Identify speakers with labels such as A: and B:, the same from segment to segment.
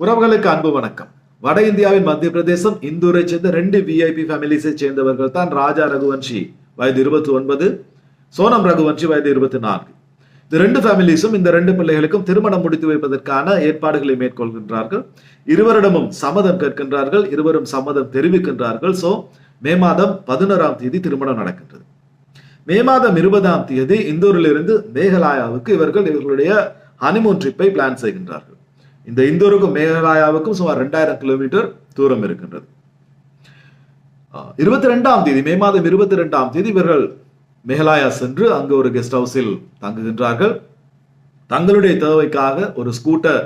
A: உறவுகளுக்கு அன்பு வணக்கம். வட இந்தியாவின் மத்திய பிரதேசம் இந்தூரை சேர்ந்த ரெண்டு விஐபி ஃபேமிலிஸை சேர்ந்தவர்கள் தான் ராஜா ரகுவன்ஷி வயது இருபத்தி ஒன்பது சோனம் ரகுவன்ஷி வயது இருபத்தி நான்கு இந்த ரெண்டு ஃபேமிலிஸும் இந்த ரெண்டு பிள்ளைகளுக்கும் திருமணம் முடித்து வைப்பதற்கான ஏற்பாடுகளை மேற்கொள்கின்றார்கள். இருவரிடமும் சம்மதம் கேட்கின்றார்கள் இருவரும் சம்மதம் தெரிவிக்கின்றார்கள். சோ மே மாதம் பதினோராம் தேதி திருமணம் நடக்கின்றது. மே மாதம் இருபதாம் தேதி இந்தூரிலிருந்து மேகலாயாவுக்கு இவர்கள் இவர்களுடைய ஹனிமூன் ட்ரிப்பை பிளான் செய்கின்றார்கள். இந்த இந்தூருக்கும் மேகாலயாவுக்கும் சுமார் ரெண்டாயிரம் கிலோமீட்டர் தூரம் இருக்கின்றது. இருபத்தி ரெண்டாம் தேதி மே மாதம் இருபத்தி ரெண்டாம் தேதி இவர்கள் மேகலாயா சென்று அங்கு ஒரு கெஸ்ட் ஹவுஸில் தங்குகின்றார்கள். தங்களுடைய தேவைக்காக ஒரு ஸ்கூட்டர்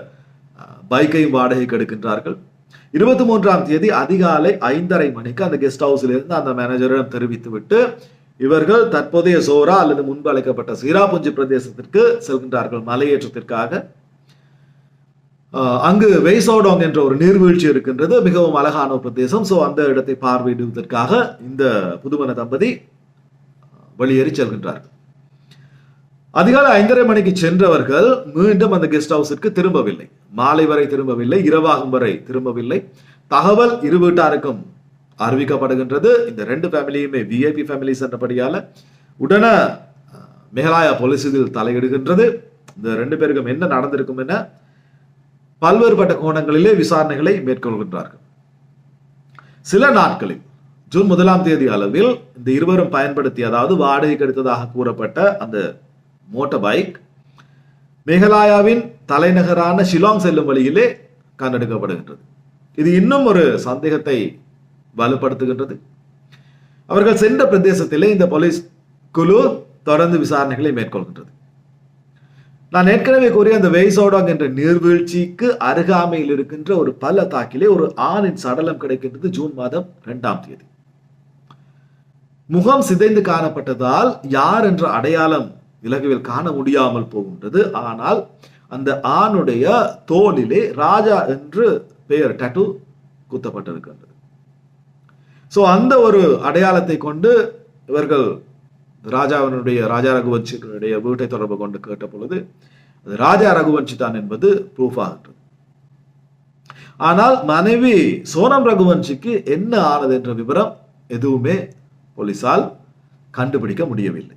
A: பைக்கையும் வாடகைக்கு எடுக்கின்றார்கள். இருபத்தி மூன்றாம் தேதி அதிகாலை ஐந்தரை மணிக்கு அந்த கெஸ்ட் ஹவுஸில் இருந்து அந்த மேனேஜரிடம் தெரிவித்துவிட்டு இவர்கள் தற்போதைய சோரா அல்லது முன்பு அழைக்கப்பட்ட சீராபுஞ்சி பிரதேசத்திற்கு செல்கின்றார்கள். மலையேற்றத்திற்காக அங்கு வெய்சோடோங் என்ற ஒரு நீர்வீழ்ச்சி இருக்கின்றது மிகவும் அழகான ஒரு பிரதேசம். ஸோ அந்த இடத்தை பார்வையிடுவதற்காக இந்த புதுமண தம்பதி வெளியேறி செல்கின்றார்கள் அதிகாலை ஐந்தரை மணிக்கு சென்றவர்கள் மீண்டும் அந்த கெஸ்ட் ஹவுஸிற்கு திரும்பவில்லை. மாலை வரை திரும்பவில்லை இரவாகும் வரை திரும்பவில்லை. தகவல் இரு வீட்டாருக்கும் அறிவிக்கப்படுகின்றது. இந்த ரெண்டு ஃபேமிலியுமே விஐபி ஃபேமிலிஸ் சென்றபடியால் உடனே மேகாலயா போலீஸ் இதில் தலையிடுகின்றது. இந்த ரெண்டு பேருக்கும் என்ன நடந்திருக்கும் என பல்வேறுபட்ட கோணங்களிலே விசாரணைகளை மேற்கொள்கின்றார்கள். சில நாட்களில் ஜூன் முதலாம் தேதி அளவில் இந்த இருவரும் பயன்படுத்தி அதாவது வாடகைக்கு எடுத்ததாக கூறப்பட்ட அந்த மோட்டார் பைக் மேகாலயாவின் தலைநகரான ஷிலாங் செல்லும் வழியிலே கண்டெடுக்கப்படுகின்றது. இது இன்னும் ஒரு சந்தேகத்தை வலுப்படுத்துகின்றது. அவர்கள் சென்ற பிரதேசத்திலே இந்த போலீஸ் குழு தொடர்ந்து விசாரணைகளை மேற்கொள்கின்றது. நான் ஏற்கனவே கூறிய அந்த வெய்சோடாங் என்ற நீர்வீழ்ச்சிக்கு அருகாமையில் இருக்கின்ற ஒரு பல தாக்கிலே ஒரு ஆணின் சடலம் கிடைக்கின்றது ஜூன் மாதம் இரண்டாம் தேதி. முகம் சிதைந்து காணப்பட்டதால் யார் என்ற அடையாளம் இலகுவில் காண முடியாமல் போகின்றது. ஆனால் அந்த ஆணுடைய தோலிலே ராஜா என்று பெயர் டட்டு குத்தப்பட்டிருக்கின்றது. ஸோ அந்த ஒரு அடையாளத்தை கொண்டு இவர்கள் ராஜாவினுடைய ராஜா ரகுவன்ஷினுடைய வீட்டை தொடர்பு கொண்டு கேட்ட பொழுது அது ராஜா ரகுவன்சி தான் என்பது ப்ரூஃப் ஆகின்றது. ஆனால் மனைவி சோனம் ரகுவன்சிக்கு என்ன ஆனது என்ற விவரம் எதுவுமே போலீசால் கண்டுபிடிக்க முடியவில்லை.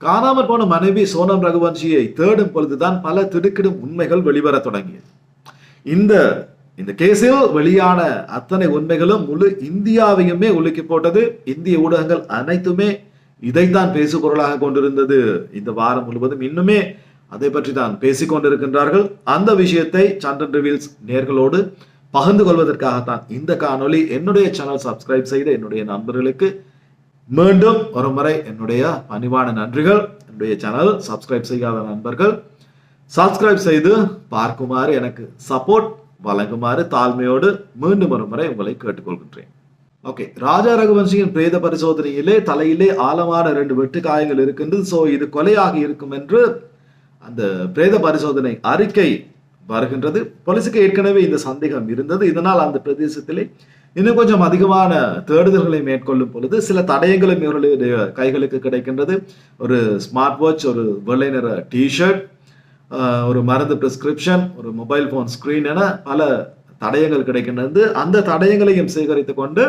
A: காணாமற் போன மனைவி சோனம் ரகுவன்சியை தேடும் பொழுதுதான் பல திடுக்கிடும் உண்மைகள் வெளிவர தொடங்கியது. இந்த இந்த கேஸில் வெளியான அத்தனை உண்மைகளும் முழு இந்தியாவையுமே உலுக்கி போட்டது இந்திய ஊடகங்கள் அனைத்துமே இதைத்தான் பேசுபொருளாக கொண்டிருந்தது. இந்த வாரம் முழுவதும் இன்னுமே அதை பற்றி தான் பேசிக் கொண்டிருக்கின்றார்கள். அந்த விஷயத்தை சந்திரன் ரிவீல்ஸ் நேர்களோடு பகிர்ந்து கொள்வதற்காகத்தான் இந்த காணொளி என்னுடைய சேனல் சப்ஸ்கிரைப் செய்த என்னுடைய நண்பர்களுக்கு மீண்டும் ஒரு முறை என்னுடைய பணிவான நன்றிகள். என்னுடைய சேனல் சப்ஸ்கிரைப் செய்யாத நண்பர்கள் சப்ஸ்கிரைப் செய்து பார்க்குமாறு எனக்கு சப்போர்ட் வழங்குமாறு தாழ்மையோடு மீண்டும் ஒரு முறை உங்களை கேட்டுக்கொள்கின்றேன். ஓகே ராஜா ரகுவன்சியின் பிரேத பரிசோதனையிலே தலையிலே ஆழமான ரெண்டு வெட்டு காயங்கள் இருக்கின்றது. ஸோ இது கொலையாகி இருக்கும் என்று அந்த பிரேத பரிசோதனை அறிக்கை வருகின்றது. போலீஸுக்கு ஏற்கனவே இந்த சந்தேகம் இருந்தது. இதனால் அந்த பிரதேசத்திலே இன்னும் கொஞ்சம் அதிகமான தேடுதல்களை மேற்கொள்ளும் பொழுது சில தடயங்களும் இவர்களுடைய கைகளுக்கு கிடைக்கின்றது. ஒரு ஸ்மார்ட் வாட்ச் ஒரு வெள்ளை நிற டிஷர்ட் ஒரு மருந்து பிரிஸ்கிரிப்ஷன் ஒரு மொபைல் ஃபோன் ஸ்க்ரீன் என பல தடயங்கள் கிடைக்கின்றது. அந்த தடயங்களையும் சேகரித்து கொண்டு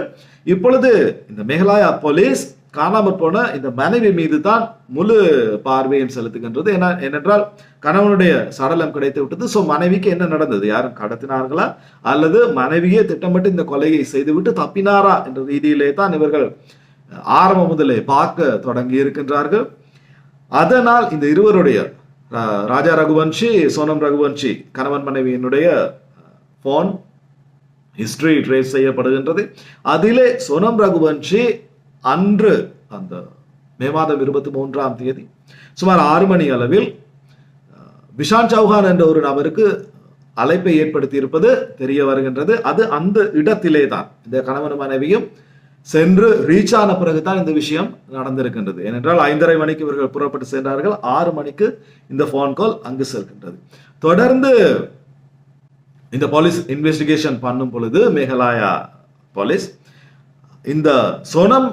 A: இப்பொழுது இந்த மேகலாயா போலீஸ் காணாமற் போன இந்த மனைவி மீது தான் முழு பார்வையும் செலுத்துகின்றது. ஏன்னா ஏனென்றால் கணவனுடைய சடலம் கிடைத்து விட்டது ஸோ மனைவிக்கு என்ன நடந்தது? யாரும் கடத்தினார்களா? அல்லது மனைவியே திட்டமிட்டு இந்த கொலையை செய்துவிட்டு தப்பினாரா என்ற ரீதியிலே தான் இவர்கள் ஆரம்பம் முதலே பார்க்க தொடங்கி இருக்கின்றார்கள். அதனால் இந்த இருவருடைய ராஜா ரகுவன்ஷி சோனம் ரகுவன்ஷி கணவன் மனைவியினுடைய போன் ஹிஸ்டரி ட்ரேஸ் செய்யப்படுகின்றது. அதிலே சோனம் ரகுவன்ஷி அன்று அந்த மே மாதம் இருபத்தி மூன்றாம் தேதி சுமார் ஆறு மணி அளவில் விஷான் சௌஹான் என்ற ஒரு நபருக்கு அழைப்பை ஏற்படுத்தி இருப்பது தெரிய வருகின்றது. அது அந்த இடத்திலே தான் இந்த கணவன் மனைவியும் சென்று ரீச் ஆன பிறகுதான் இந்த விஷயம் நடந்திருக்கின்றது. ஏனென்றால் ஐந்தரை மணிக்கு இவர்கள் புறப்பட்டு சென்றார்கள். ஆறு மணிக்கு இந்த போன் கால் அங்கு செல்கின்றது. தொடர்ந்து இந்த போலீஸ் இன்வெஸ்டிகேஷன் பண்ணும் பொழுது மேகலாயா போலீஸ் இந்த சோனம்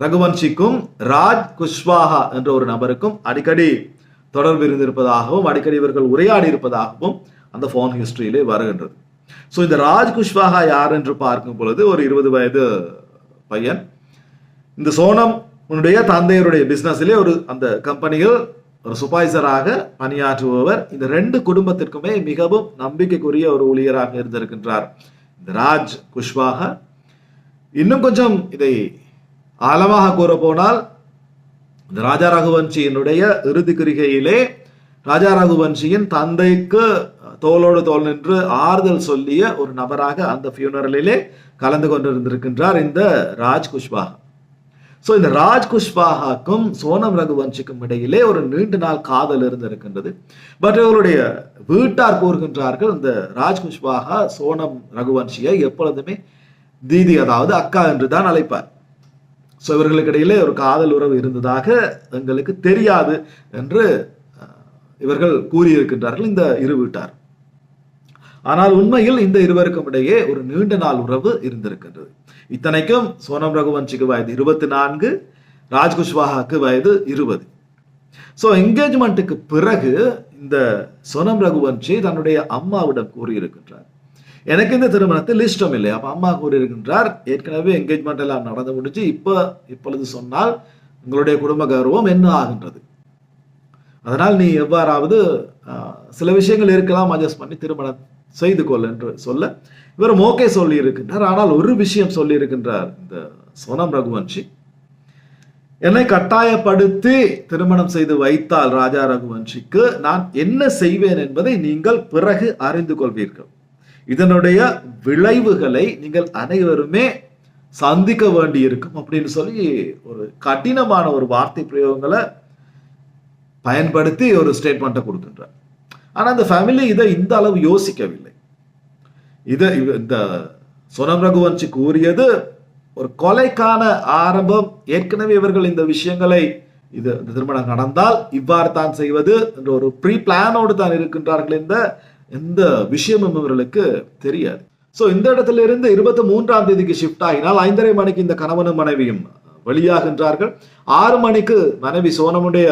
A: ரகுவன்ஷிக்கும் ராஜ் குஷ்வாஹா என்ற ஒரு நபருக்கும் அடிக்கடி தொடர்பு இருந்திருப்பதாகவும் அடிக்கடி இவர்கள் உரையாடி இருப்பதாகவும் அந்த ஃபோன் ஹிஸ்டரியிலே வருகின்றது. ஸோ இந்த ராஜ் குஷ்வாகா யார் என்று பார்க்கும் பொழுது ஒரு இருபது வயது பையன். இந்த சோனம் உன்னுடைய தந்தையருடைய பிஸ்னஸ்லேயே ஒரு அந்த கம்பெனியில் ஒரு சுபாய்சராக பணியாற்றுபவர் இந்த ரெண்டு குடும்பத்திற்குமே மிகவும் நம்பிக்கைக்குரிய ஒரு ஊழியராக இருந்திருக்கின்றார். இந்த ராஜ் குஷ்வாக இன்னும் கொஞ்சம் இதை ஆழமாக கூற போனால் இந்த ராஜா ரகுவன்சியினுடைய இறுதி கிரிகையிலே ராஜா ரகுவன்சியின் தந்தைக்கு தோளோடு தோல் நின்று ஆறுதல் சொல்லிய ஒரு நபராக அந்த ஃபியூனரலிலே கலந்து கொண்டிருந்திருக்கின்றார் இந்த ராஜ் குஷ்வாகா ஸோ இந்த ராஜ் குஷ்வாகாக்கும் சோனம் ரகுவன்ஷிக்கும் இடையிலே ஒரு நீண்ட நாள் காதல் இருந்திருக்கின்றது. பட் இவருடைய வீட்டார் கூறுகின்றார்கள் இந்த ராஜ் குஷ்வாகா சோனம் ரகுவன்ஷியை எப்பொழுதுமே தீதி அதாவது அக்கா என்று தான் அழைப்பார். ஸோ இவர்களுக்கு இடையிலே ஒரு காதல் உறவு இருந்ததாக எங்களுக்கு தெரியாது என்று இவர்கள் கூறியிருக்கின்றார்கள் இந்த இரு வீட்டார். ஆனால் உண்மையில் இந்த இருவருக்கும் இடையே ஒரு நீண்ட நாள் உறவு இருந்திருக்கின்றது. இத்தனைக்கும் சோனம் ரகுவன்சிக்கு வயது இருபத்தி நான்கு ராஜ் குஷ்வாஹாக்கு வயது இருபது. ஸோ என்கேஜ்மெண்ட்டுக்கு பிறகு இந்த சோனம் ரகுவன்சி தன்னுடைய அம்மாவிடம் கூறியிருக்கின்றார். எனக்கு இந்த திருமணத்தில் இஷ்டம் இல்லை. அப்போ அம்மா கூறியிருக்கின்றார் ஏற்கனவே என்கேஜ்மெண்ட் எல்லாம் நடந்து முடிஞ்சு இப்போ இப்பொழுது சொன்னால் உங்களுடைய குடும்ப கௌரவம் என்ன ஆகின்றது? அதனால் நீ எவ்வாறாவது ஆஹ், சில விஷயங்கள் இருக்கலாம் அட்ஜஸ்ட் பண்ணி திருமணம் செய்து கொள் என்று சொல்ல இவர் ஓகே சொல்லி இருக்கின்றார் ஆனால் ஒரு விஷயம் சொல்லி இருக்கின்றார் இந்த சோனம் ரகுவன்ஷி. என்னை கட்டாயப்படுத்தி திருமணம் செய்து வைத்தால் ராஜா ரகுவன்ஷிக்கு நான் என்ன செய்வேன் என்பதை நீங்கள் பிறகு அறிந்து கொள்வீர்கள். இதனுடைய விளைவுகளை நீங்கள் அனைவருமே சந்திக்க வேண்டி இருக்கும் அப்படின்னு சொல்லி ஒரு கடினமான ஒரு வார்த்தை பிரயோகங்களை பயன்படுத்தி ஒரு ஸ்டேட்மெண்ட்டை கொடுக்கின்றார். ஆனால் அந்த ஃபேமிலி இதை இந்த அளவு யோசிக்கவில்லை. இதை இந்த சுனம் ரகுவன்சி கூறியது ஒரு கொலைக்கான ஆரம்பம். ஏற்கனவே இவர்கள் இந்த விஷயங்களை இது இந்த திருமணம் நடந்தால் இவ்வாறு தான் செய்வது என்ற ஒரு ப்ரீ பிளானோடு தான் இருக்கின்றார்கள் இந்த எந்த விஷயமும் இவர்களுக்கு தெரியாது. ஸோ இந்த இடத்துல இருந்து இருபத்தி மூன்றாம் தேதிக்கு ஷிஃப்ட் ஆகினால் ஐந்தரை மணிக்கு இந்த கணவனும் மனைவியும் வெளியாகின்றார்கள் ஆறு மணிக்கு மனைவி சோனமுடைய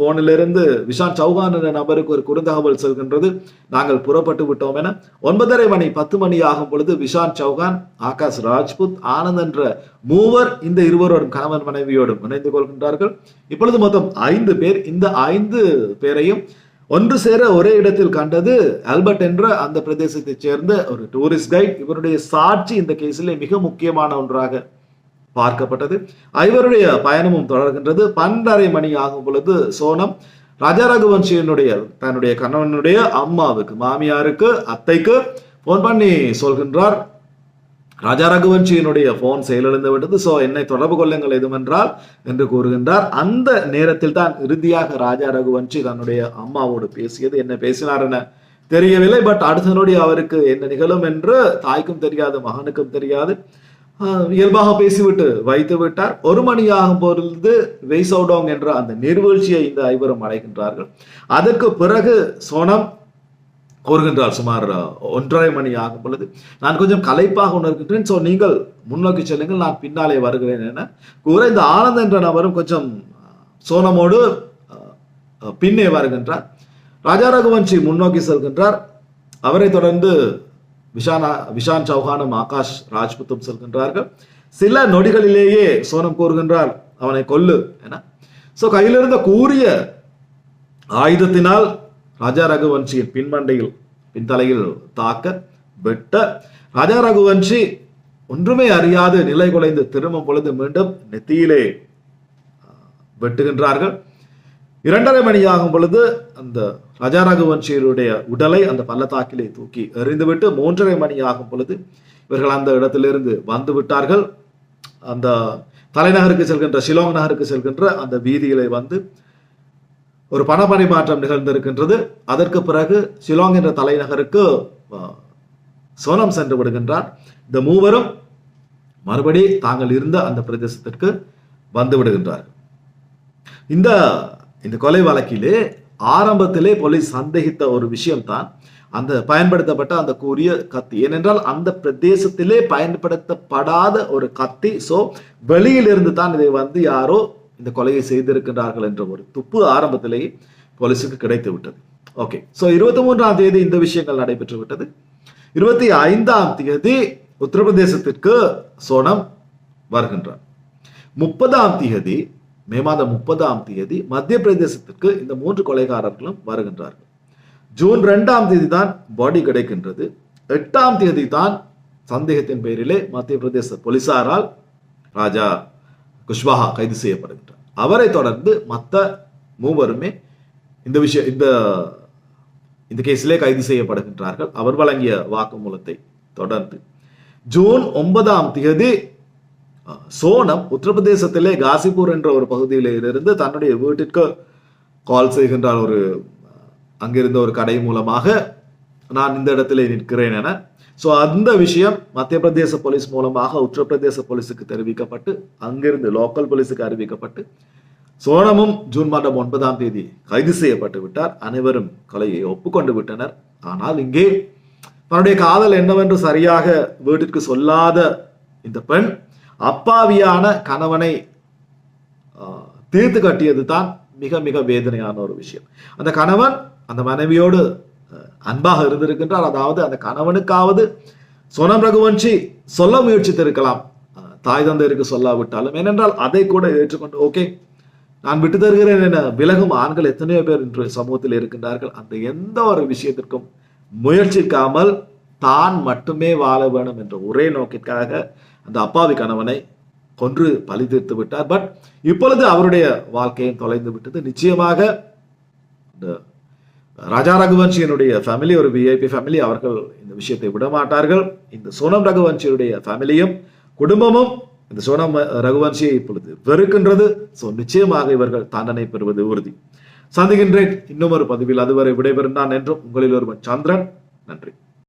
A: போனிலிருந்து விஷான் சௌகான் என்ற நபருக்கு ஒரு குறுந்தகவல் செல்கின்றது. நாங்கள் புறப்பட்டு விட்டோம் என ஒன்பதரை மணி பத்து மணி ஆகும் பொழுது விஷான் சௌகான் ஆகாஷ் ராஜ்புத் ஆனந்த் என்ற மூவர் இந்த இருவரோடும் கணவன் மனைவியோடும் இணைந்து கொள்கின்றார்கள். இப்பொழுது மொத்தம் ஐந்து பேர். இந்த ஐந்து பேரையும் ஒன்று சேர ஒரே இடத்தில் கண்டது ஆல்பர்ட் என்ற அந்த பிரதேசத்தைச் சேர்ந்த ஒரு டூரிஸ்ட் கைட் இவருடைய சாட்சி இந்த கேஸிலே மிக முக்கியமான ஒன்றாக பார்க்கப்பட்டது. ஐவருடைய பயணமும் தொடர்கின்றது. பன்னரை மணி ஆகும் பொழுது சோனம் ராஜாரகுவன்சியனுடைய தன்னுடைய கணவனுடைய அம்மாவுக்கு மாமியாருக்கு அத்தைக்கு போன் பண்ணி சொல்கின்றார். ராஜா ரகுவன்சியினுடைய போன் செயலிழந்து விட்டது. சோ என்னை தொடர்பு கொள்ளுங்கள் எதுவென்றால் என்று கூறுகின்றார். அந்த நேரத்தில் தான் இறுதியாக ராஜா ரகுவன்சி தன்னுடைய அம்மாவோடு பேசியது. என்ன பேசினார் என தெரியவில்லை. பட் அடுத்த நொடி அவருக்கு என்ன நிகழும் என்று தாய்க்கும் தெரியாது மகனுக்கும் தெரியாது. இயல்பாக பேசிவிட்டு வைத்து விட்டார். ஒரு மணி பொழுது வெய்சவுடோங் என்ற அந்த நீர்வீழ்ச்சியை இந்த ஐவரும் அடைகின்றார்கள். அதற்கு பிறகு சோனம் கூறுகின்றார் சுமார் ஒன்றரை மணி ஆகும் பொழுது நான் கொஞ்சம் களைப்பாக உணர்கின்றேன். ஸோ நீங்கள் முன்னோக்கி செல்லுங்கள். நான் பின்னாலே வருகிறேன் என கூற இந்த ஆனந்த் என்ற நபரும் கொஞ்சம் சோனமோடு பின்னே வருகின்றார். ராஜா ரகுவன்சி முன்னோக்கி செல்கின்றார். அவரை தொடர்ந்து விஷானா விஷான் சௌஹானும் ஆகாஷ் ராஜ்புத்தும் செல்கின்றார்கள். சில நொடிகளிலேயே சோனம் கூறுகின்றார் அவனை கொல்லு என. ஸோ கையிலிருந்த கூறிய ஆயுதத்தினால் ராஜா ரகுவன்சியின் பின்மண்டையில் பின்தலையில் தாக்க வெட்ட ராஜா ரகுவன்சி ஒன்றுமே அறியாது நிலை குலைந்து திரும்பும் பொழுது மீண்டும் நெத்தியிலே வெட்டுகின்றார்கள். இரண்டரை மணி ஆகும் பொழுது அந்த ராஜா ரகுவன்சியருடைய உடலை அந்த பள்ளத்தாக்கிலே தூக்கி எறிந்துவிட்டு மூன்றரை மணி ஆகும் பொழுது இவர்கள் அந்த இடத்திலிருந்து வந்து விட்டார்கள். அந்த தலைநகருக்கு செல்கின்ற ஷிலாங் நகருக்கு செல்கின்ற அந்த வீதியிலே வந்து ஒரு பண பரிமாற்றம் நிகழ்ந்திருக்கின்றது. அதற்கு பிறகு ஷிலாங் என்ற தலைநகருக்கு சோனம் சென்று விடுகின்றார். இந்த மூவரும் மறுபடி தாங்கள் இருந்த அந்த பிரதேசத்திற்கு வந்து விடுகின்றார்கள். இந்த இந்த கொலை வழக்கிலே ஆரம்பத்திலே போலீஸ் சந்தேகித்த ஒரு விஷயம்தான். அந்த பயன்படுத்தப்பட்ட அந்த கூறிய கத்தி. ஏனென்றால் அந்த பிரதேசத்திலே பயன்படுத்தப்படாத ஒரு கத்தி. ஸோ வெளியிலிருந்து தான் இதை வந்து யாரோ இந்த கொலையை செய்திருக்கின்றார்கள் என்ற ஒரு துப்பு ஆரம்பத்திலேயே போலீஸுக்கு கிடைத்து விட்டது. ஓகே ஸோ இருபத்தி மூன்றாம் தேதி இந்த விஷயங்கள் நடைபெற்று விட்டது. இருபத்தி ஐந்தாம் தேதி உத்தரப்பிரதேசத்திற்கு சோனம் வருகின்றார் முப்பதாம் தேதி மே மாதம் முப்பதாம் தேதி மத்திய பிரதேசத்திற்கு இந்த மூன்று கொலைகாரர்களும் வருகின்றார்கள். ஜூன் ரெண்டாம் தேதி தான் பாடி கிடைக்கின்றது. எட்டாம் தேதி தான் சந்தேகத்தின் பெயரிலே மத்திய பிரதேச போலீசாரால் ராஜா குஷ்வாஹா கைது செய்யப்படுகின்றார். அவரை தொடர்ந்து மற்ற மூவருமே இந்த விஷயம் இந்த இந்த கேஸிலே கைது செய்யப்படுகின்றார்கள். அவர் வழங்கிய வாக்குமூலத்தை தொடர்ந்து ஜூன் ஒன்பதாம் தேதி சோனம் உத்தரப்பிரதேசத்திலே காசிபூர் என்ற ஒரு பகுதியில் இருந்து தன்னுடைய வீட்டிற்கு கால் செய்கின்றார் ஒரு அங்கிருந்த ஒரு கடை மூலமாக நான் இந்த இடத்திலே நிற்கிறேன் என. ஸோ அந்த விஷயம் மத்திய பிரதேச போலீஸ் மூலமாக உத்தரப்பிரதேச போலீஸுக்கு தெரிவிக்கப்பட்டு அங்கிருந்து லோக்கல் போலீஸுக்கு அறிவிக்கப்பட்டு சோனமும் ஜூன் மாதம் ஒன்பதாம் தேதி கைது செய்யப்பட்டு விட்டார். அனைவரும் கொலையை ஒப்புக்கொண்டு விட்டனர். ஆனால் இங்கே தன்னுடைய காதல் என்னவென்று சரியாக வீட்டிற்கு சொல்லாத இந்த பெண் அப்பாவியான கணவனை தீர்த்து கட்டியது தான் மிக மிக வேதனையான ஒரு விஷயம். அந்த கணவன் அந்த மனைவியோடு அன்பாக இருந்திருக்கின்றார். அதாவது அந்த கணவனுக்காவது சோனம் ரகுவன்ஷி சொல்ல முயற்சித்திருக்கலாம். தாய் தந்தையருக்கு சொல்லாவிட்டாலும். ஏனென்றால் அதை கூட ஏற்றுக்கொண்டு ஓகே நான் விட்டு தருகிறேன் என விலகும் ஆண்கள் எத்தனையோ பேர் இன்று சமூகத்தில் இருக்கின்றார்கள். அந்த எந்த ஒரு விஷயத்திற்கும் முயற்சிக்காமல் தான் மட்டுமே வாழ வேணும் என்ற ஒரே நோக்கிற்காக அந்த அப்பாவி கணவனை கொன்று பழி தீர்த்து விட்டார். பட் இப்பொழுது அவருடைய வாழ்க்கையும் தொலைந்து விட்டது. நிச்சயமாக இந்த ராஜா ரகுவன்ஷியனுடைய ஃபேமிலி ஒரு விஐபி ஃபேமிலி அவர்கள் இந்த விஷயத்தை விட மாட்டார்கள். இந்த சோனம் ரகுவன்ஷியுடைய ஃபேமிலியும் குடும்பமும் இந்த சோனம் ரகுவன்ஷியை இப்பொழுது வெறுக்கின்றது. ஸோ நிச்சயமாக இவர்கள் தண்டனை பெறுவது உறுதி. சந்திக்கின்றேன். இன்னும் ஒரு பதிவில் அதுவரை விடைபெறும் நான் என்றும் உங்களில் ஒருவன் சந்திரன். நன்றி.